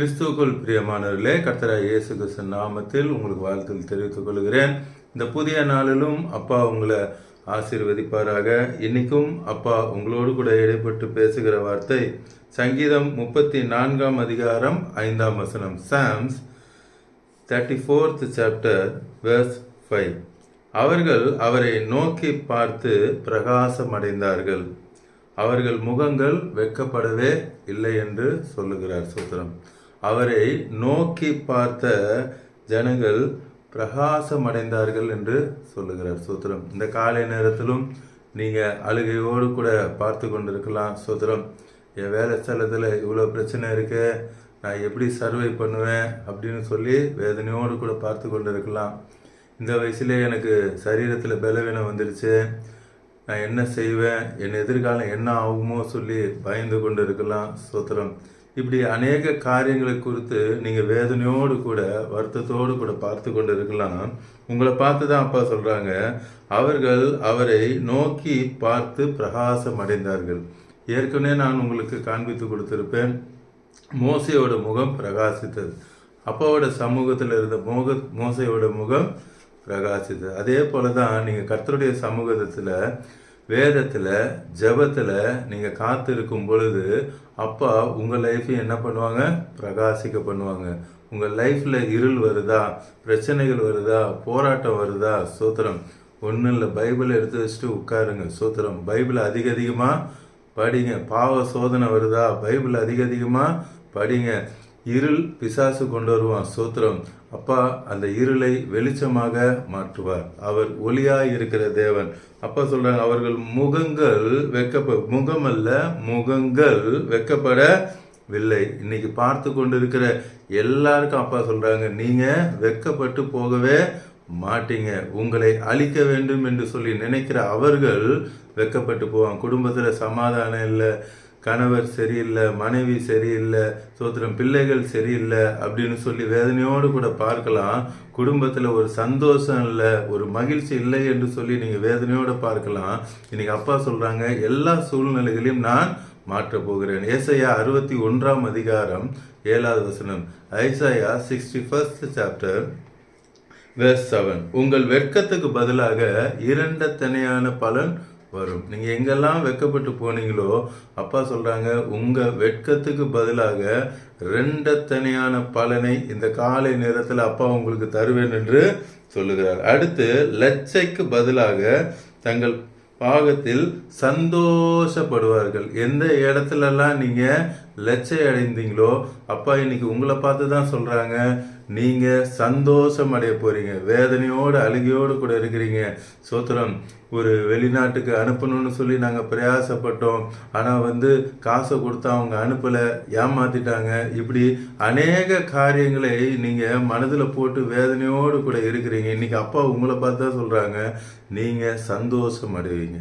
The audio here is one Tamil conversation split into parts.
கிறிஸ்துவுக்குள் பிரியமானவர்களே கர்த்தரா இயேசு கிருஷ்ணன் நாமத்தில் உங்களுக்கு வாழ்த்துக்கள் தெரிவித்துக் கொள்கிறேன். இந்த புதிய நாளிலும் அப்பா உங்களை ஆசீர்வதிப்பாராக. இன்னைக்கும் அப்பா உங்களோடு கூட இடைப்பட்டு பேசுகிற வார்த்தை சங்கீதம் முப்பத்தி நான்காம் அதிகாரம் ஐந்தாம் வசனம் Psalms thirty fourth chapter verse five அவர்கள் அவரை நோக்கி பார்த்து பிரகாசமடைந்தார்கள். அவர்கள் முகங்கள் வெட்கப்படவே இல்லை என்று சொல்லுகிறார் சூத்திரம். அவரை நோக்கி பார்த்த ஜனங்கள் பிரகாசமடைந்தார்கள் என்று சொல்லுகிறார். சூத்திரம் இந்த காலை நேரத்திலும் நீங்கள் அழுகையோடு கூட பார்த்து கொண்டிருக்கலாம். சூத்திரம் என் வேலை ஸ்தலத்தில் இவ்வளோ பிரச்சனை இருக்கு நான் எப்படி சர்வை பண்ணுவேன் அப்படின்னு சொல்லி வேதனையோடு கூட பார்த்து கொண்டு இருக்கலாம் இந்த வயசுலேயே எனக்கு சரீரத்தில் பலவீனம் வந்துடுச்சு நான் என்ன செய்வேன்? என் எதிர்காலம் என்ன ஆகுமோ சொல்லி பயந்து கொண்டு இருக்கலாம் சோத்திரம் இப்படி அநேக காரியங்களை குறித்து நீங்கள் வேதனையோடு கூட வருத்தத்தோடு கூட பார்த்து கொண்டு இருக்கலாம் உங்களை பார்த்து தான் அப்பா சொல்கிறாங்க அவர்கள் அவரை நோக்கி பார்த்து பிரகாசம் அடைந்தார்கள் ஏற்கனவே நான் உங்களுக்கு காண்பித்து கொடுத்துருப்பேன். மோசையோட முகம் பிரகாசித்தது. அப்பாவோட சமூகத்தில் இருந்த மோக மோசையோட முகம் பிரகாசித்தது. அதே போல தான் நீங்கள் கர்த்தருடைய சமூகத்தில் வேதத்தில் ஜெபத்தில் நீங்கள் காத்து இருக்கும் பொழுது அப்பா உங்கள் லைஃப்பையும் என்ன பண்ணுவாங்க? பிரகாசிக்க பண்ணுவாங்க. உங்கள் லைஃப்பில் இருள் வருதா? பிரச்சனைகள் வருதா? போராட்டம் வருதா? சோத்திரம். ஒன்றும் இல்லை பைபிளை எடுத்து வச்சுட்டு உட்காருங்க. சோத்திரம். பைபிளை அதிக அதிகமாக படிங்க. பாவ சோதனை வருதா? பைபிள் அதிக அதிகமாக படிங்க. இருள் பிசாசு கொண்டு வருவான் சோத்திரம். அப்பா அந்த இருளை வெளிச்சமாக மாற்றுவார். அவர் ஒளியாய் இருக்கிற தேவன். அப்பா சொல்றாங்க அவர்கள் முகங்கள் வெக்கப்ப முகம் அல்ல முகங்கள் வெக்கப்படவில்லை. இன்னைக்கு பார்த்து கொண்டு இருக்கிற எல்லாருக்கும் அப்பா சொல்றாங்க நீங்க வெக்கப்பட்டு போகவே மாட்டீங்க. உங்களை அழிக்க வேண்டும் என்று சொல்லி நினைக்கிற அவர்கள் வெக்கப்பட்டு போவாங்க. குடும்பத்தில் சமாதானம் இல்லை கணவர் சரியில்லை மனைவி சரியில்லை சோத்திரம் பிள்ளைகள் சரியில்லை அப்படின்னு சொல்லி வேதனையோடு கூட பார்க்கலாம். குடும்பத்தில் ஒரு சந்தோஷம் இல்லை ஒரு மகிழ்ச்சி இல்லை என்று சொல்லி நீங்கள் வேதனையோடு பார்க்கலாம். இன்னைக்கு அப்பா சொல்கிறாங்க எல்லா சூழ்நிலைகளையும் நான் மாற்றப் போகிறேன். ஏசையா அறுபத்தி ஒன்றாம் அதிகாரம் ஏழாவது வசனம். Isaiah sixty first chapter verse seven உங்கள் வெட்கத்துக்கு பதிலாக இரண்டத்தனையான பலன் வரும். நீங்கள் எங்கெல்லாம் வெட்கப்பட்டு போனீங்களோ அப்பா சொல்கிறாங்க உங்கள் வெட்கத்துக்கு பதிலாக ரெண்டத்தனையான பலனை இந்த காலை நேரத்தில் அப்பா உங்களுக்கு தருவேன் என்று சொல்லுகிறார். அடுத்து லட்சைக்கு பதிலாக தங்கள் பாகத்தில் சந்தோஷப்படுவார்கள். எந்த இடத்துலலாம் நீங்கள் லட்சை அடைந்தீங்களோ அப்பா இன்னைக்கு உங்களை பார்த்து தான் சொல்கிறாங்க நீங்கள் சந்தோஷம் அடைய போகிறீங்க வேதனையோடு அழுகையோடு கூட இருக்கிறீங்க. சோத்திரம் ஒரு வெளிநாட்டுக்கு அனுப்பணும்னு சொல்லி நாங்கள் பிரயாசப்பட்டோம். ஆனால் வந்து காசை கொடுத்தா அவங்க அனுப்பலை ஏமாத்திட்டாங்க. இப்படி அநேக காரியங்களை நீங்கள் மனதில் போட்டு வேதனையோடு கூட இருக்கிறீங்க. இன்னைக்கு அப்பா உங்களை பார்த்து தான் சொல்கிறாங்க நீங்கள் சந்தோஷம் அடைவீங்க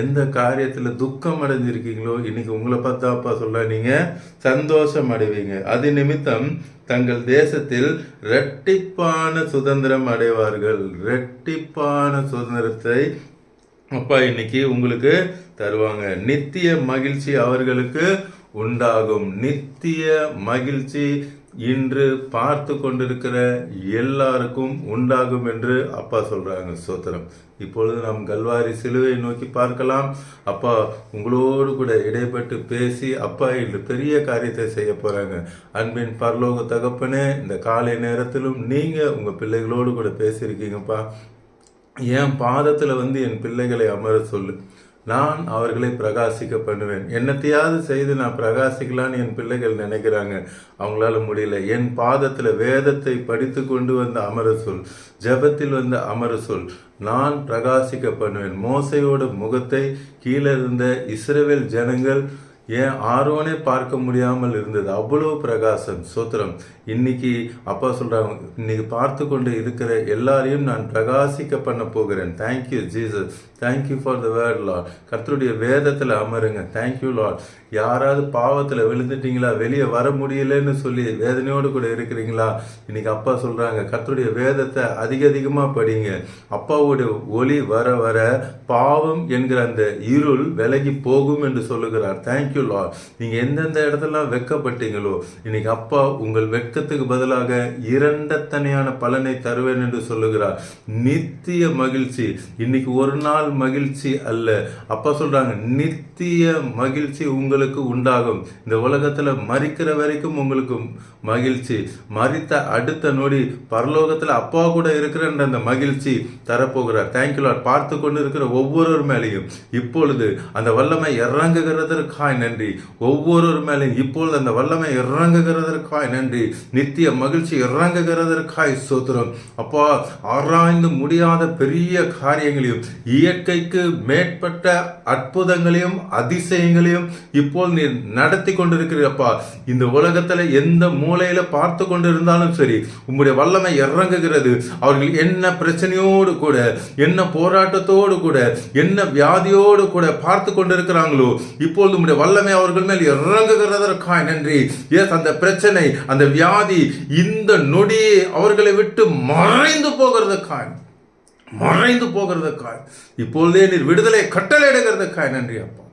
எந்த காரியத்தில் துக்கம் அடைஞ்சிருக்கீங்களோ இன்னைக்கு உங்களை பார்த்தா அப்பா சொல்ல நீங்கள் சந்தோஷம் அடைவீங்க. அது நிமித்தம் தங்கள் தேசத்தில் ரெட்டிப்பான சுதந்திரம் அடைவார்கள். ரெட்டிப்பான சுதந்திரத்தை அப்பா இன்னைக்கு உங்களுக்கு தருவாங்க. நித்திய மகிழ்ச்சி அவர்களுக்கு உண்டாகும். நித்திய மகிழ்ச்சி இன்று பார்த்து கொண்டிருக்கிற எல்லாருக்கும் உண்டாகும் என்று அப்பா சொல்றாங்க சோத்திரம். இப்பொழுது நாம் கல்வாரி சிலுவை நோக்கி பார்க்கலாம். அப்பா உங்களோடு கூட இடைப்பட்டு பேசி அப்பா இன்று பெரிய காரியத்தை செய்ய போறாங்க. அன்பின் பரலோக தகப்பனே இந்த காலை நேரத்திலும் நீங்க உங்க பிள்ளைகளோடு கூட பேசியிருக்கீங்கப்பா. என் பாதத்தில் வந்து என் பிள்ளைகளை அமர சொல்லு. நான் அவர்களை பிரகாசிக்க பண்ணுவேன். என்னத்தையாவது செய்து நான் பிரகாசிக்கலான்னு என் பிள்ளைகள் நினைக்கிறாங்க. அவங்களால முடியல. என் பாதத்தில் வேதத்தை படித்து கொண்டு வந்த அமர சொல் ஜபத்தில் வந்த அமர சொல் நான் பிரகாசிக்க பண்ணுவேன். மோசையோட முகத்தை கீழே இருந்த இஸ்ரேவேல் ஜனங்கள் ஏன் ஆரோனே பார்க்க முடியாமல் இருந்தது? அவ்வளோ பிரகாசம் சோத்திரம். இன்னைக்கு அப்பா சொல்கிறாங்க இன்னைக்கு பார்த்து கொண்டு இருக்கிற எல்லாரையும் நான் பிரகாசிக்க பண்ண போகிறேன். Thank you Jesus thank you for the word Lord கர்த்தருடைய வேதத்தில் அமருங்க. தேங்க்யூ லார்ட் யாராவது பாவத்தில் விழுந்துட்டீங்களா? வெளியே வர முடியலன்னு சொல்லி வேதனையோடு கூட இருக்கிறீங்களா? இன்னைக்கு அப்பா சொல்கிறாங்க கர்த்தருடைய வேதத்தை அதிக அதிகமாக படிங்க. அப்பாவோட ஒளி வர வர பாவம் என்கிற அந்த இருள் விலகி போகும் என்று சொல்லுகிறார். தேங்க்யூ தேங்க்யூ லார்ட் நீங்க எந்தெந்த இடத்துலலாம் வெக்கப்பட்டீங்களோ இன்னைக்கு அப்பா உங்கள் வெட்கத்துக்கு பதிலாக இரண்டத்தனையான பலனை தருவேன் என்று சொல்லுகிறார். நித்திய மகிழ்ச்சி. இன்னைக்கு ஒரு நாள் மகிழ்ச்சி அல்ல. அப்பா சொல்றாங்க நித்திய மகிழ்ச்சி உங்களுக்கு உண்டாகும். இந்த உலகத்துல மறிக்கிற வரைக்கும் உங்களுக்கு மகிழ்ச்சி. மறித்த அடுத்த நொடி பரலோகத்துல அப்பா கூட இருக்கிற அந்த மகிழ்ச்சி தரப்போகிறார். தேங்க்யூ லார்ட் பார்த்து கொண்டு இருக்கிற ஒவ்வொருவர் மேலேயும் இப்பொழுது அந்த வல்லமை இறங்குகிறதற்கான நன்றி. ஒவ்வொருவர் மேலும் இப்பொழுது அந்த வல்லமை இறங்குகிறதற்காய் நன்றி. நித்திய மகிழ்ச்சி இறங்குகிறதற்காய் சோத்திரம் அப்பா ஆராய்ந்து முடியாத பெரிய காரியங்களையும் இயற்கைக்கு மேற்பட்ட அற்புதங்களையும் அதிசயங்களையும் இப்போ நீ நடத்தி கொண்டிருக்கிறப்பா இந்த உலகத்தில் எந்த மூலையில பார்த்து கொண்டிருந்தாலும் சரி உங்களுடைய வல்லமை இறங்குகிறது. அவர்கள் என்ன பிரச்சனையோடு கூட என்ன போராட்டத்தோடு கூட என்ன வியாதியோடு கூட பார்த்து கொண்டிருக்கிறாங்களோ இப்பொழுது உம்முடைய வல்லமை அவர்கள் மேல் இறங்குகிறதற்காய் நன்றி. எஸ் அந்த பிரச்சனை அந்த வியாதி இந்த நொடியே அவர்களை விட்டு மறைந்து போகிறதுக்காய் மறைந்து போகிறதுக்காய் இப்பொழுதே நீர் விடுதலை கட்டளையிடுகிறதுக்காய் நன்றி அப்பா.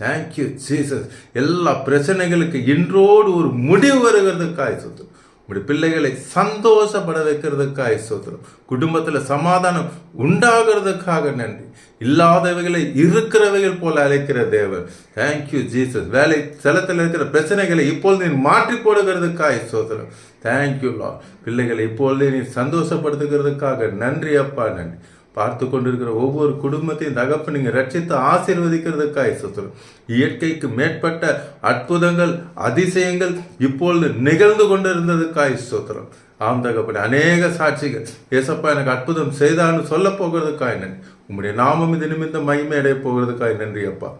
தேங்க்யூ ஜீசஸ் எல்லா பிரச்சனைகளுக்கு இன்றோடு ஒரு முடிவு வருகிறதுக்காய் சொத்து. உங்களுடைய பிள்ளைகளை சந்தோஷப்பட வைக்கிறதுக்காக சோத்திரம். குடும்பத்தில் சமாதானம் உண்டாகிறதுக்காக நன்றி. இல்லாதவைகளை இருக்கிறவைகள் போல அழைக்கிற தேவன். தேங்க்யூ ஜீசஸ் வேலை ஸ்தலத்தில் இருக்கிற பிரச்சனைகளை இப்பொழுது நீ மாற்றி போடுகிறதுக்காக சோத்திரம். தேங்க்யூ லா பிள்ளைகளை இப்பொழுது நீ சந்தோஷப்படுத்துகிறதுக்காக நன்றி அப்பா நன்றி. பார்த்து கொண்டிருக்கிற ஒவ்வொரு குடும்பத்தையும் தகப்பு நீங்க ரட்சித்து ஆசீர்வதிக்கிறதுக்காய் சுத்திரம் இயற்கைக்கு மேற்பட்ட அற்புதங்கள் அதிசயங்கள் இப்பொழுது நிகழ்ந்து கொண்டிருந்ததுக்காய் சுத்திரம் ஆம் தகப்படி அநேக சாட்சிகள். ஏசப்பா எனக்கு அற்புதம் செய்தான்னு சொல்ல போகிறதுக்காய் நன்றி. உம்முடைய நாமம் இது நிமித்தம் மகிமை அடைய போகிறதுக்காய் நன்றி அப்பா.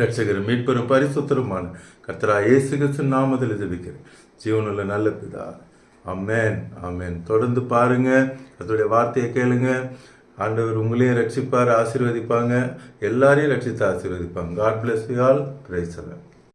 ரட்சகர் மீட்பெரும் பரிசுத்தருமான கர்த்தரா இயேசு கிறிஸ்து நாமத்தில் ஜபிக்கிறேன். ஜீவனுள்ள நல்ல பிதா. அமேன் அமேன் தொடர்ந்து பாருங்க. அதோடைய வார்த்தையை கேளுங்க. ஆண்டவர் உங்களையும் ரட்சிப்பார் ஆசீர்வதிப்பாங்க. எல்லாரையும் ரட்சித்து ஆசீர்வதிப்பாங்க. God bless you all praise